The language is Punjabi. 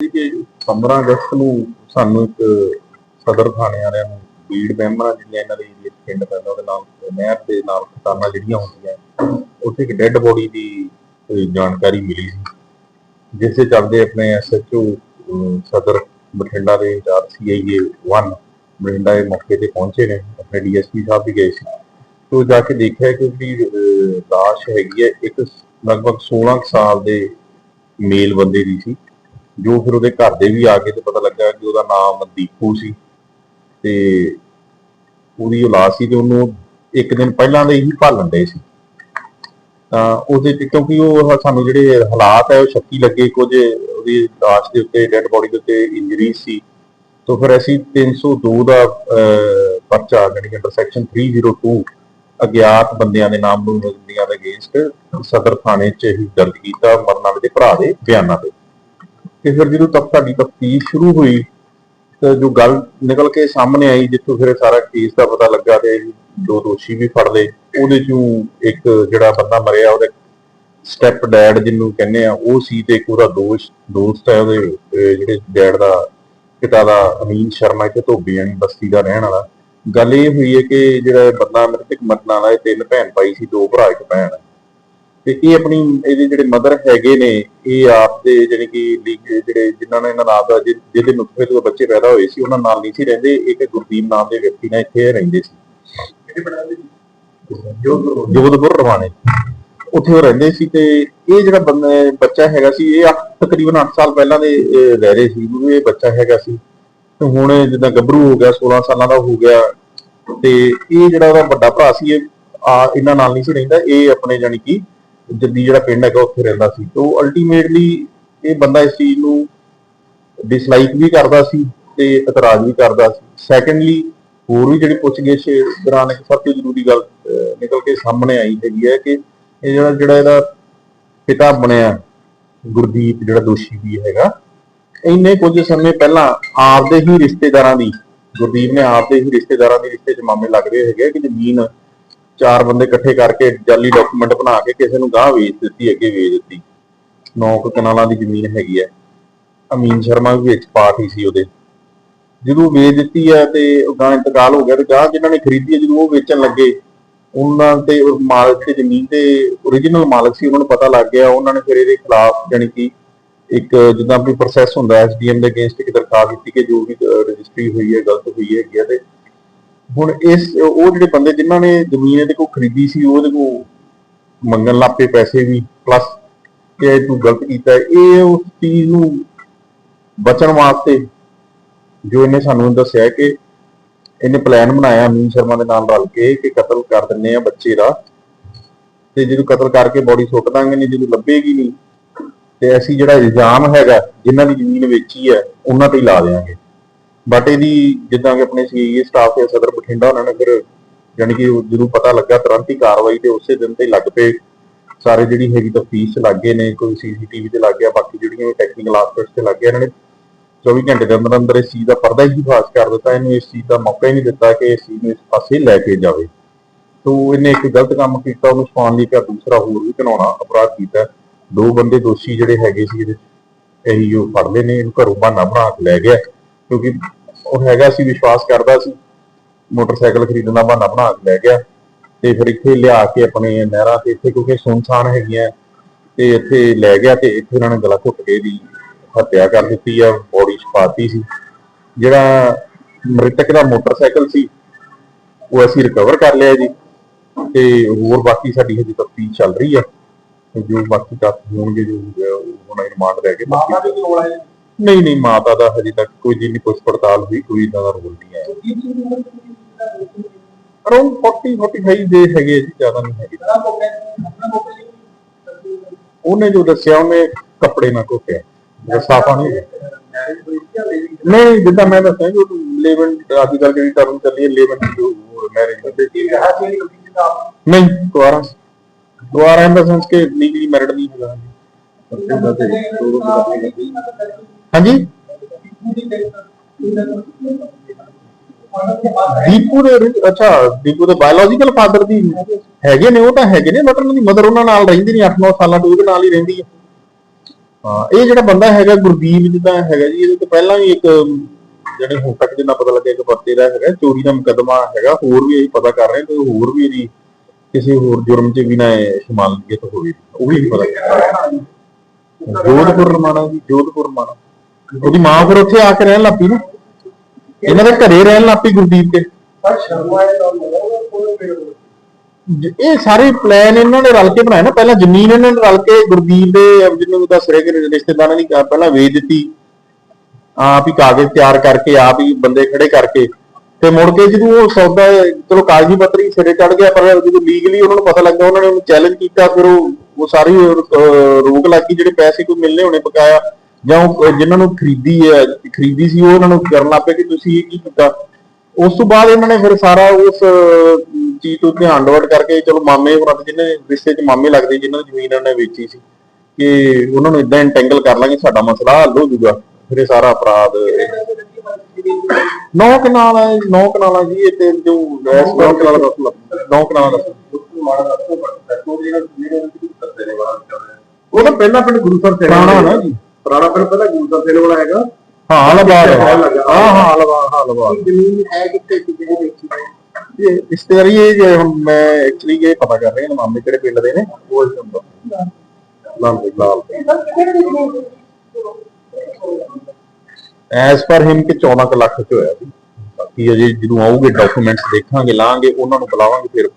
ਕਿ 15 ਅਗਸਤ ਨੂੰ ਸਾਨੂੰ ਇੱਕ ਸਦਰ ਥਾਣੇ ਵਾਲਿਆਂ ਨੂੰ ਬੀੜ ਮੈਂਬਰਾਂ ਜਿਹੜੀਆਂ ਇਹਨਾਂ ਦੇ ਏਰੀਏ ਪਿੰਡ ਪੈਂਦਾ ਉਹਦੇ ਨਾਲ ਨਹਿਰ ਦੇ ਨਾਲ ਖਤਾਨਾਂ ਜਿਹੜੀਆਂ ਹੁੰਦੀਆਂ ਉੱਥੇ ਇੱਕ ਡੈੱਡ ਬੋਡੀ ਦੀ ਜਾਣਕਾਰੀ ਮਿਲੀ ਸੀ ਜਿਸ ਦੇ ਚੱਲਦੇ ਆਪਣੇ ਐਸਐਚਓ ਸਦਰ ਬਠਿੰਡਾ ਦੇ ਇੰਚਾਰਜ ਸੀਆਈਏ 1 ਬਠਿੰਡਾ ਦੇ ਮੌਕੇ ਤੇ ਪਹੁੰਚੇ ਨੇ ਆਪਣੇ ਡੀਐਸਪੀ ਸਾਹਿਬ ਵੀ ਗਏ ਸੀ। ਤੇ ਉਹ ਜਾ ਕੇ ਦੇਖਿਆ ਕਿ ਉਹਦੀ ਅਹ, ਲਾਸ਼ ਹੈਗੀ ਹੈ ਇੱਕ ਲਗਭਗ 16 ਕੁ ਸਾਲ ਦੇ ਮੇਲ ਬੰਦੇ ਦੀ ਸੀ। ਜੋ ਫਿਰ ਉਹਦੇ ਘਰ ਦੇ ਵੀ ਆ ਕੇ ਤੇ ਪਤਾ ਲੱਗਾ ਕਿ ਉਹਦਾ ਨਾਮ ਦੀਪੂ ਸੀ ਤੇ ਉਹਦੀ ਔਲਾਦ ਸੀ ਤੇ ਉਹਨੂੰ ਇੱਕ ਦਿਨ ਪਹਿਲਾਂ ਦੇ ਹੀ ਭਾਲਣ ਦੇ ਸੀ। ਤਾਂ ਉਹਦੇ ਤੇ ਕਿਉਂਕਿ ਉਹ ਸਾਨੂੰ ਜਿਹੜੇ ਹਾਲਾਤ ਹੈ ਉਹ ਸ਼ੱਕੀ ਲੱਗੇ ਕੁਝ ਉਹਦੀ ਲਾਸ਼ ਦੇ ਉੱਤੇ ਡੈੱਡ ਬੋਡੀ ਦੇ ਉੱਤੇ ਇੰਜਰੀ ਸੀ। ਤਾਂ ਫਿਰ ਅਸੀਂ 302 ਦਾ ਅਹ, ਪਰਚਾ ਜਿਹੜੀ ਅੰਡਰ ਸੈਕਸ਼ਨ 302 ਅਗਿਆਤ ਬੰਦਿਆਂ ਦੇ ਨਾਮ ਨੂੰ ਬੰਦਿਆਂ ਦੇ ਅਗੇਂਸਟ ਸਦਰ ਥਾਣੇ 'ਚ ਹੀ ਦਰਜ ਕੀਤਾ ਮਰਨ ਵਾਲੇ ਦੇ ਭਰਾ ਦੇ ਬਿਆਨਾਂ ਤੇ। ਤੇ ਫਿਰ ਜਦੋਂ ਤੱਕ ਸਾਡੀ ਤਫਤੀਸ਼ ਸ਼ੁਰੂ ਹੋਈ, ਤਾਂ ਜੋ ਗੱਲ ਨਿਕਲ ਕੇ ਸਾਹਮਣੇ ਆਈ, ਜਿੱਥੋਂ ਫਿਰ ਸਾਰਾ ਕੇਸ ਦਾ ਪਤਾ ਲੱਗਾ ਤੇ ਦੋ ਦੋਸ਼ੀ ਵੀ ਫੜ ਲਏ, ਉਹਦੇ ਚੋਂ ਇੱਕ ਜਿਹੜਾ ਬੰਦਾ ਮਰਿਆ, ਉਹਦੇ ਸਟੈਪ ਡੈਡ ਜਿਹਨੂੰ ਕਹਿੰਦੇ ਆ, ਉਹ ਸੀ ਤੇ ਇੱਕ ਉਹਦਾ ਦੋਸ਼, ਦੋਸਤ ਹੈ ਉਹਦੇ ਜਿਹੜੇ ਡੈਡ ਦਾ ਪਿਤਾ ਦਾ, ਅਮੀਨ ਸ਼ਰਮਾ, ਇੱਥੇ ਧੋਬੀ ਵਾਲੀ ਬਸਤੀ ਦਾ ਰਹਿਣ ਵਾਲਾ। ਗੱਲ ਇਹ ਹੋਈ ਹੈ ਕਿ ਜਿਹੜਾ ਬੰਦਾ, ਮ੍ਰਿਤਕ ਮਰਨ ਵਾਲਾ, ਇਹ ਤਿੰਨ ਭੈਣ ਭਾਈ ਸੀ, ਦੋ ਭਰਾ, ਇੱਕ ਭੈਣ। ਤੇ ਇਹ ਆਪਣੀ ਇਹਦੇ ਜਿਹੜੇ ਮਦਰ ਹੈਗੇ ਨੇ ਇਹ ਆਪ ਦੇ ਜਿਹੜੇ ਕਿ ਜਿਹੜੇ ਜਿਨ੍ਹਾਂ ਨੇ ਇਹਨਾਂ ਦਾ ਜਿਹਦੇ ਨੁਕਸੇ ਤੋਂ ਬੱਚੇ ਪੈਦਾ ਹੋਏ ਸੀ ਉਹਨਾਂ ਨਾਲ ਨਹੀਂ ਸੀ ਰਹਿੰਦੇ। ਇੱਕ ਗੁਰਦੀਪ ਨਾਮ ਦੇ ਵਿਅਕਤੀ ਨਾਲ ਇੱਥੇ ਰਹਿੰਦੇ ਸੀ। ਜੋਧਪੁਰ। ਰਵਾਨੇ ਉੱਥੇ ਉਹ ਰਹਿੰਦੇ ਸੀ ਤੇ ਇਹ ਜਿਹੜਾ ਬੱਚਾ ਹੈਗਾ ਸੀ ਇਹ ਤਕਰੀਬਨ 8 ਸਾਲ ਪਹਿਲਾਂ ਦੇ ਰਹਿ ਰਹੇ ਸੀ। ਉਹ ਇਹ ਬੱਚਾ ਹੈਗਾ ਸੀ। ਤੇ ਹੁਣ ਜਿੱਦਾਂ ਗੱਭਰੂ ਹੋ ਗਿਆ 16 ਸਾਲਾਂ ਦਾ ਹੋ ਗਿਆ। ਤੇ ਇਹ ਜਿਹੜਾ ਉਹਦਾ ਵੱਡਾ ਭਰਾ ਸੀ ਇਹ ਆ ਇਹਨਾਂ ਨਾਲ ਨਹੀਂ ਸੀ ਰਹਿੰਦਾ। ਇਹ ਆਪਣੇ ਜਾਨੀ ਕਿ ਜੱਦੀ ਜਿਹੜਾ ਪਿੰਡ ਹੈਗਾ ਉੱਥੇ ਰਹਿੰਦਾ ਸੀ। ਤੋਂ ਅਲਟੀਮੇਟਲੀ ਇਹ ਬੰਦਾ ਇਸ ਚੀਜ਼ ਨੂੰ ਡਿਸਲਾਈਕ ਵੀ ਕਰਦਾ ਸੀ ਤੇ ਇਤਰਾਜ਼ ਵੀ ਕਰਦਾ ਸੀ। ਸੈਕੰਡਲੀ ਹੋਰ ਵੀ ਜਿਹੜੀ ਪੁੱਛਗਿੱਛ ਦੌਰਾਨ ਇੱਕ ਸਭ ਤੋਂ ਜ਼ਰੂਰੀ ਗੱਲ ਨਿਕਲ ਕੇ ਸਾਹਮਣੇ ਆਈ ਹੈਗੀ ਹੈ ਕਿ ਇਹ ਜਿਹੜਾ ਜਿਹੜਾ ਇਹਦਾ ਪਿਤਾ ਬਣਿਆ, ਗੁਰਦੀਪ ਜਿਹੜਾ ਦੋਸ਼ੀ ਵੀ ਹੈਗਾ, ਇੰਨੇ ਕੁਝ ਸਮੇਂ ਪਹਿਲਾਂ ਆਪਦੇ ਹੀ ਰਿਸ਼ਤੇਦਾਰਾਂ ਦੀ, ਗੁਰਦੀਪ ਨੇ ਆਪਦੇ ਹੀ ਰਿਸ਼ਤੇਦਾਰਾਂ ਦੇ ਰਿਸ਼ਤੇ 'ਚ ਮਾਮਲੇ ਰਹੇ ਹੈਗੇ ਆ ਕਿ ਜ਼ਮੀਨ ਚਾਰ ਬੰਦੇ ਇਕੱਠੇ ਕਰਕੇ ਜਾਲੀ ਡਾਕੂਮੈਂਟ ਬਣਾ ਕੇ ਕਿਸੇ ਨੂੰ ਗਾਹ ਵੇਚ ਦਿੱਤੀ, ਅੱਗੇ ਵੇਚ ਦਿੱਤੀ। ਨੌ ਕਨਾਲਾਂ ਦੀ ਜ਼ਮੀਨ ਹੈਗੀ ਹੈ। ਅਮੀਨ ਸ਼ਰਮਾ ਵੀ ਵਿੱਚ ਪਾਰਟੀ ਸੀ ਉਹਦੇ। ਜਦੋਂ ਵੇਚ ਦਿੱਤੀ ਹੈ ਤੇ ਉਹ ਗਾਂ ਇੰਤਕਾਲ ਹੋ ਗਿਆ ਤੇ ਗਾਂ ਜਿਨ੍ਹਾਂ ਨੇ ਖਰੀਦੀ ਹੈ, ਜਦੋਂ ਉਹ ਵੇਚਣ ਲੱਗੇ, ਉਹਨਾਂ ਤੇ ਮਾਲਕ ਤੇ ਜ਼ਮੀਨ ਦੇ origignal ਮਾਲਕ ਸੀ, ਉਹਨਾਂ ਨੂੰ ਪਤਾ ਲੱਗ ਗਿਆ। ਉਹਨਾਂ ਨੇ ਫਿਰ ਇਹਦੇ ਖਿਲਾਫ ਜਾਣੀ ਕਿ ਇੱਕ ਜਿੱਦਾਂ ਵੀ ਪ੍ਰੋਸੈਸ ਹੁੰਦਾ ਐਸਡੀਐਮ ਦੇ ਅਗੇਂਸਟ ਇੱਕ ਦਰਖਾਸਤ ਦਿੱਤੀ ਕਿ ਜੋ ਵੀ ਰਜਿਸਟਰੀ ਹੋਈ ਹੈ, ਗਲਤ ਹੋਈ ਹੈਗੀ ਹੈ ਤੇ ਹੁਣ ਇਸ, ਉਹ ਜਿਹੜੇ ਬੰਦੇ ਜਿਨ੍ਹਾਂ ਨੇ ਜ਼ਮੀਨ ਇਹਦੇ ਕੋਲ ਖਰੀਦੀ ਸੀ ਉਹਦੇ ਕੋਲ ਮੰਗਣ ਲੱਪੇ ਪੈਸੇ ਵੀ ਪਲੱਸ ਕਿ ਤੂੰ ਗਲਤ ਕੀਤਾ ਇਹ ਉਸ ਚੀਜ਼ ਨੂੰ ਬਚਣ ਵਾਸਤੇ ਜੋ ਇਹਨੇ ਸਾਨੂੰ ਦੱਸਿਆ ਕਿ ਇਹਨੇ ਪਲਾਨ ਬਣਾਇਆ ਅਮੀਨ ਸ਼ਰਮਾ ਦੇ ਨਾਲ ਰਲ ਕੇ ਕਿ ਕਤਲ ਕਰ ਦਿੰਨੇ ਆ ਬੱਚੇ ਦਾ। ਤੇ ਜਦੋਂ ਕਤਲ ਕਰਕੇ ਬੋਡੀ ਸੁੱਟ ਦਾਂਗੇ ਨਹੀਂ ਜਦੋਂ ਲੱਭੇਗੀ ਨਹੀਂ। ਤੇ ਅਸੀਂ ਜਿਹੜਾ ਇਲਜ਼ਾਮ ਹੈਗਾ, ਜਿਨ੍ਹਾਂ ਦੀ ਜ਼ਮੀਨ ਵੇਚੀ ਹੈ, ਉਹਨਾਂ ਤੇ ਹੀ ਲਾ ਦੇਵਾਂਗੇ ਬਟ ਇਹਦੀ ਜਿੱਦਾਂ ਕਿ ਆਪਣੇ ਸੀਏ ਸਟਾਫ ਤੇ ਸਦਰ ਬਠਿੰਡਾ ਉਹਨਾਂ ਨੇ ਫਿਰ ਜਾਣੀ ਕਿ ਜਦੋਂ ਪਤਾ ਲੱਗਾ ਤੁਰੰਤ ਹੀ ਕਾਰਵਾਈ ਤੇ ਉਸੇ ਦਿਨ ਤੇ ਲੱਗ ਪਏ। ਸਾਰੇ ਜਿਹੜੀ ਹੈਗੀ ਤਫਤੀਸ਼ ਚ ਨੇ, ਕੋਈ ਸੀਸੀਟੀਵੀ ਤੇ ਲੱਗ ਗਿਆ, ਬਾਕੀ ਜਿਹੜੀਆਂ ਟੈਕਨੀਕਲ ਆਸਪੈਕਟਸ ਤੇ ਲੱਗ ਗਏ ਇਹਨਾਂ ਨੇ। 24 ਘੰਟੇ ਦੇ ਅੰਦਰ ਅੰਦਰ ਇਸ ਚੀਜ਼ ਦਾ ਪਰਦਾ ਹੀ ਫਾਸ ਕਰ ਦਿੱਤਾ, ਇਹਨੂੰ ਇਸ ਚੀਜ਼ ਦਾ ਮੌਕਾ ਹੀ ਨਹੀਂ ਦਿੱਤਾ ਕਿ ਇਸ ਚੀਜ਼ ਨੂੰ ਇਸ ਪਾਸੇ ਲੈ ਕੇ ਜਾਵੇ। ਤੋ ਇਹਨੇ ਇੱਕ ਗਲਤ ਕੰਮ ਕੀਤਾ, ਉਹਨੂੰ ਛੁਪਾਉਣ ਲਈ ਇੱਕ ਦੂਸਰਾ ਹੋਰ ਵੀ ਘਿਨਾਉਣਾ ਅਪਰਾਧ ਕੀਤਾ। ਦੋ ਬੰਦੇ ਦੋਸ਼ੀ ਜਿਹੜੇ ਹੈਗੇ ਸੀ ਇਹਦੇ ਇਹੀ ਉਹ ਫੜ ਲਏ ਨੇ, ਇਹਨੂੰ ਘਰੋਂ ਬਹਾਨਾ ਬਣਾ ਕੇ ਲੈ ਗਿਆ। ਕਿਉਂਕਿ ਉਹ ਹੈਗਾ ਸੀ, ਵਿਸ਼ਵਾਸ ਕਰਦਾ ਸੀ। ਮੋਟਰਸਾਈਕਲ ਖਰੀਦਣ ਦਾ ਬਹਾਨਾ ਬਣਾ ਕੇ ਲੈ ਗਿਆ ਤੇ ਫਿਰ ਇੱਥੇ ਲਿਆ ਕੇ ਆਪਣੇ ਨਹਿਰਾਂ ਤੇ ਇੱਥੇ, ਕਿਉਂਕਿ ਸੁਨਸਾਨ ਹੈਗੀਆਂ, ਤੇ ਇੱਥੇ ਲੈ ਗਿਆ ਤੇ ਇੱਥੇ ਉਹਨਾਂ ਨੇ ਗਲਾ ਘੁੱਟ ਕੇ ਦੀ ਹੱਤਿਆ ਕਰ ਦਿੱਤੀ ਆ, ਬੋਡੀ ਛਪਾਤੀ ਸੀ। ਜਿਹੜਾ ਮ੍ਰਿਤਕ ਦਾ ਮੋਟਰਸਾਈਕਲ ਸੀ, ਉਹ ਅਸੀਂ ਰਿਕਵਰ ਕਰ ਲਿਆ ਜੀ ਤੇ ਹੋਰ ਬਾਕੀ ਸਾਡੀ ਹਜੇ ਤਫਤੀਸ਼ ਚੱਲ ਰਹੀ ਆ। ਜੋ ਬਾਕੀ ਤੱਥ ਹੋਣਗੇ, ਜੋ ਹੋਊਗਾ, ਉਹ ਹੁਣ ਰਿਮਾਂਡ ਰਹਿ ਗਏ ਮਾਤਾ ਦੇ ਕੋਲ ਆਏ ਨਹੀਂ ਨਹੀਂ, ਮਾਤਾ ਦਾ ਹਜੇ ਤੱਕ ਕੋਈ ਜਿੰਨੀ ਪੁੱਛ ਪੜਤਾਲ ਹੋਈ, ਕੋਈ ਇਦਾਂ ਦਾ ਰੋਲ ਨਹੀਂ ਆਇਆ। ਅਰਾਊਂਡ 40 45 ਦੇ ਹੈਗੇ ਆ ਜੀ, ਜ਼ਿਆਦਾ ਨਹੀਂ ਹੈਗੇ। ਉਹਨੇ ਜੋ ਦੱਸਿਆ, ਉਹਨੇ ਕੱਪੜੇ ਨਾਲ ਘੋਟਿਆ ਸਾਫਾ ਨਹੀਂ ਹੈ। ਨਹੀਂ, ਜਿੱਦਾਂ ਮੈਂ ਦੱਸਿਆ ਜੋ ਲੇਵਨ ਅੱਜ ਕੱਲ ਜਿਹੜੀ ਟਰਮ ਚੱਲੀ ਹੈ ਲੇਵਨ ਜੋ ਮੈਰਿਜ ਨਹੀਂ ਦੁਆਰਾ ਦੁਆਰਾ ਇਨ ਦਾ ਸੈਂਸ ਕਿ ਲੀਗਲੀ ਮੈਰਿਡ ਨਹੀਂ ਹੈਗਾ ਹਾਂਜੀ। ਦੀਪੂ ਦੇ ਅੱਛਾ, ਦੀਪੂ ਦੇ ਬਾਇਓਲੋਜੀਕਲ ਫਾਦਰ ਦੀ ਹੈਗੇ ਨੇ, ਉਹ ਤਾਂ ਹੈਗੇ ਨੇ ਬਟ ਉਹਨਾਂ ਦੀ ਮਦਰ ਉਹਨਾਂ ਨਾਲ ਰਹਿੰਦੀ ਨਹੀਂ 8-9 ਸਾਲਾਂ ਤੋਂ ਉਹਦੇ ਨਾਲ ਹੀ ਰਹਿੰਦੀ ਹੈ। ਹਾਂ, ਇਹ ਜਿਹੜਾ ਬੰਦਾ ਹੈਗਾ, ਗੁਰਦੀਪ ਜਿੱਦਾਂ ਹੈਗਾ ਜੀ, ਇਹਦੇ ਤੋਂ ਪਹਿਲਾਂ ਵੀ ਇੱਕ, ਜਿਹੜੇ ਹੁਣ ਤੱਕ ਜਿੰਨਾ ਪਤਾ ਲੱਗਿਆ ਇੱਕ ਪਰਚੇ ਦਾ ਹੈਗਾ, ਚੋਰੀ ਦਾ ਮੁਕੱਦਮਾ ਹੈਗਾ, ਹੋਰ ਵੀ ਅਸੀਂ ਪਤਾ ਕਰ ਰਹੇ ਹਾਂ ਹੋਰ ਵੀ ਇਹਦੀ ਕਿਸੇ ਹੋਰ ਜੁਰਮ 'ਚ ਵੀ ਨਾ ਇਹ ਸ਼ਮਾਲੀਅਤ ਹੋਵੇ, ਉਹ ਵੀ ਪਤਾ। ਜੋਧਪੁਰ ਰਮਾਣਾ ਜੀ, ਜੋਧਪੁਰ ਰਮਾਣਾ ਉਹਦੀ ਮਾਂ ਫਿਰ ਉੱਥੇ ਆ ਕੇ ਰਹਿਣ ਲੱਪੀ ਨਾ। ਇਹਨਾਂ ਦੇ ਘਰੇ ਰਹਿਣ ਲੱਪੀ ਗੁਰਦੀਪ ਜ- ਇਹ ਸਾਰੇ ਪਲਾਨ ਇਹਨਾਂ ਨੇ ਰਲ ਕੇ ਬਣਾਏ ਨਾ। ਪਹਿਲਾਂ ਜ਼ਮੀਨ ਇਹਨਾਂ ਨੇ ਰਲ ਕੇ ਗੁਰਦੀਪ ਦੇ ਜਿਹਨੂੰ ਦੱਸ ਰਹੇ ਕਿ ਰਿਸ਼ਤੇਦਾਰਾਂ ਦੀ ਕ- ਪਹਿਲਾਂ ਵੇਚ ਦਿੱਤੀ। ਆਪ ਹੀ ਕਾਗਜ਼ ਤਿਆਰ ਕਰਕੇ ਆਪ ਹੀ ਬੰਦੇ ਖੜੇ ਕਰਕੇ। ਤੇ ਮੁੜ ਕੇ ਜਦੋਂ ਉਹ ਸੌਦਾ ਚਲੋ ਕਾਗਜ਼ੀ ਪੱਤਰੀ ਸਿਰੇ ਚੜ ਗਿਆ ਪਰ ਜਦੋਂ ਲੀਗਲੀ ਉਹਨਾਂ ਨੂੰ ਪਤਾ ਲੱਗਾ ਉਹਨਾਂ ਨੇ ਉਹਨੂੰ ਚੈਲੰਜ ਕੀਤਾ ਫਿਰ ਉਹ ਉਹ ਸਾਰੀ ਅਹ, ਰੋਕ ਲੱਗ ਜਿਹੜੇ ਪੈਸੇ ਕੋਈ ਮਿਲਨੇ ਹੋਣੇ ਬਕਾਇਆ। ਜਾਂ ਉਹ ਜਿਨ੍ਹਾਂ ਨੂੰ ਖਰੀਦੀ ਹੈ ਖਰੀਦੀ ਸੀ ਉਹ ਇਹਨਾਂ ਨੂੰ ਕਰਨ ਲੱਗ ਪਏ ਕਿ ਤੁਸੀਂ ਇਹ ਕੀ ਕੀਤਾ? ਉਸ ਤੋਂ ਬਾਅਦ ਇਹਨਾਂ ਨੇ ਫਿਰ ਸਾਰਾ ਉਸ ਚੀਜ਼ ਤੋਂ ਧਿਆਨ ਡਿਵਰਟ ਕਰਕੇ ਚਲੋ ਮਾਮੇ ਹੋਰਾਂ ਦੇ ਜਿਹਨੇ ਰਿਸ਼ਤੇ 'ਚ ਮਾਮੇ ਲੱਗਦੇ ਜਿਨ੍ਹਾਂ ਦੀ ਜ਼ਮੀਨ ਇਹਨਾਂ ਨੇ ਵੇਚੀ ਸੀ ਕਿ ਉਹਨਾਂ ਨੂੰ ਇਦਾਂ ਇੰਟੈਂਗਲ ਕਰ ਲਾਂਗੇ ਸਾਡਾ ਮਸਲਾ ਹੱਲ ਹੋ ਜਾਊਗਾ। ਫਿਰ ਇਹ ਸਾਰਾ ਅਪਰਾਧ ਨੌ ਕਨਾਲ ਹੈ ਨੌ ਕਨਾਲ ਹੈ ਜੀ ਇਹ ਤੇ ਜੋ ਗੈਸ ਨੌ ਕਨਾਲ ਦਾ ਨੌ ਕਨਾਲ ਦਾ ਉਹ ਤਾਂ ਪਹਿਲਾਂ ਪਿੰਡ ਗੁਰੂ ਸਾਹਿਬ ਸੇਨੇ ਪੁਰਾਣਾ ਨਾ ਜੀ। ਪੁਰਾਣਾ ਪਿੰਡ ਪਹਿਲਾਂ ਗੁਰੂ ਸਾਹਿਬ ਸੇਨੇ ਵਾਲਾ ਹੈਗਾ। ਹਾਂ ਲਬਾਰ ਹਾਂ। ਹਾਂ, ਹਾਂ ਲਬਾਰ ਹਾਂ ਲਬਾਰ ਜ਼ਮੀਨ ਹੈ ਕਿੱਥੇ ਕਿੱਥੇ ਵੇਚੀ ਇਹ ਇਸ ਤਰ੍ਹਾਂ ਇਹ ਜੇ ਹੁਣ ਮੈਂ ਐਕਚੁਅਲੀ ਇਹ ਪਤਾ ਕਰ ਰਿਹਾ ਮਾਮੇ ਕਿਹੜੇ ਪਿੰਡ ਦੇ ਨੇ? ਉਹ ਇਸ ਨੰਬਰ ਲਾਲ ਲਾਲ ਐਸ ਪਰ ਹਿਮ ਕਿ 14 ਕੁ ਲੱਖ ਚ ਹੋਇਆ ਸੀ। ਬਾਕੀ ਅਜੇ ਜਦੋਂ ਆਉਗੇ ਡਾਕੂਮੈਂਟਸ ਦੇਖਾਂਗੇ ਲਾਂਗੇ ਉਹਨਾਂ ਨੂੰ ਬੁਲਾਵਾਂਗੇ ਫਿਰ